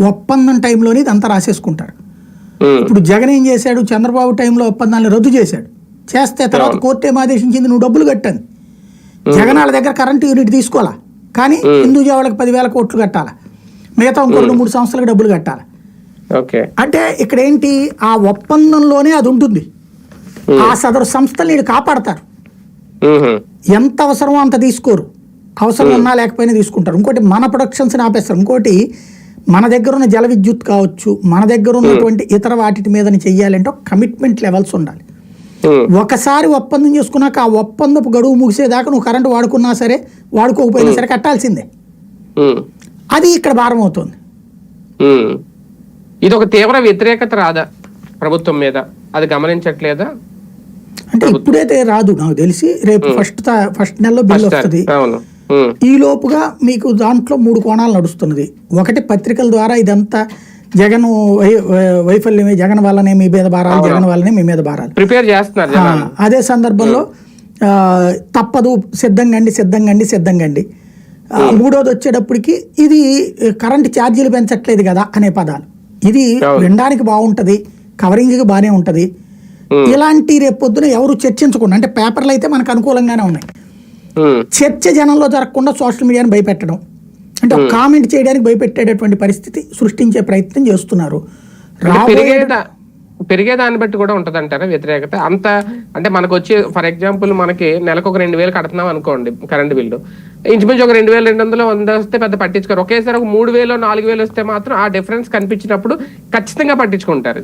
ఒప్పందం టైంలోనే ఇదంతా రాసేసుకుంటారు ఇప్పుడు జగన్ ఏం చేశాడు? చంద్రబాబు టైంలో ఒప్పందాన్ని రద్దు చేశాడు. చేస్తే తర్వాత కోర్టు ఏం ఆదేశించింది నువ్వు డబ్బులు కట్టని జగన్ వాళ్ళ దగ్గర కరెంటు యూనిట్ తీసుకోవాలా? కానీ హిందూజా వాళ్ళకి పదివేల కోట్లు కట్టాలా? మిగతా ఇంకో రెండు మూడు సంవత్సరాలకు డబ్బులు కట్టాలి? ఓకే. అంటే ఇక్కడ ఏంటి ఆ ఒప్పందంలోనే అది ఉంటుంది. ఆ సదరు సంస్థలు వీళ్ళు కాపాడతారు. ఎంత అవసరమో అంత తీసుకోరు. అవసరం ఉన్నా లేకపోయినా తీసుకుంటారు. ఇంకోటి మన ప్రొడక్షన్స్ని ఆపేస్తారు. ఇంకోటి మన దగ్గర ఉన్న జల విద్యుత్ కావచ్చు మన దగ్గర ఉన్నటువంటి ఇతర వాటి మీద చెయ్యాలంటే కమిట్మెంట్ లెవెల్స్ ఉండాలి. ఒకసారి ఒప్పందం చేసుకున్నాక ఆ ఒప్పందపు గడువు ముగిసేదాకా నువ్వు కరెంటు వాడుకున్నా సరే వాడుకోకపోయినా సరే కట్టాల్సిందే. అది ఇక్కడ భారం అవుతుంది. ఇది ఒక తీవ్ర వ్యతిరేకత రాదా ప్రభుత్వం మీద? అది గమనించట్లేదా? అంటే ఇప్పుడైతే రాదు. నాకు తెలిసి రేపు ఫస్ట్ ఫస్ట్ నెలలో బిల్ వస్తుంది. ఈ లోపుగా మీకు దాంట్లో మూడు కోణాలు నడుస్తున్నది. ఒకటి పత్రికల ద్వారా ఇదంతా జగన్ వైఫల్యమే జగన్ వల్లనే మీ మీద భారాలు జగన్ వల్లనే మీ మీద భారాలు. ప్రిపేర్ చేస్తున్నారు అదే సందర్భంలో తప్పదు సిద్ధంగండి సిద్ధంగండి సిద్ధంగండి ఆ, మూడోది వచ్చేటప్పటికి ఇది కరెంట్ ఛార్జీలు పెంచట్లేదు కదా అనే పదాలు. ఇది. వినడానికి బాగుంటది కవరింగ్కి బాగానే ఉంటది. ఇలాంటి రేపు పొద్దున ఎవరు చర్చించకుండా. అంటే పేపర్లు అయితే మనకు అనుకూలంగానే ఉన్నాయి. చర్చ జనంలో జరగకుండా సోషల్ మీడియాని భయపెట్టడం. అంటే ఒక కామెంట్ చేయడానికి భయపెట్టేటటువంటి పరిస్థితి సృష్టించే ప్రయత్నం చేస్తున్నారు. పెరిగే దాన్ని బట్టి కూడా ఉంటది అంటారా వ్యతిరేకత? అంత అంటే మనకు వచ్చి ఫర్ ఎగ్జాంపుల్ మనకి నెలకు ఒక రెండు వేలు కడుతున్నాం అనుకోండి కరెంట్ బిల్లు. ఇంచుమించు ఒక రెండు వేలు రెండు వందలు వంద వస్తే పెద్ద పట్టించుకోరు. ఒకేసారి ఒక మూడు వేలు నాలుగు వేలు వస్తే మాత్రం ఆ డిఫరెన్స్ కనిపించినప్పుడు ఖచ్చితంగా పట్టించుకుంటారు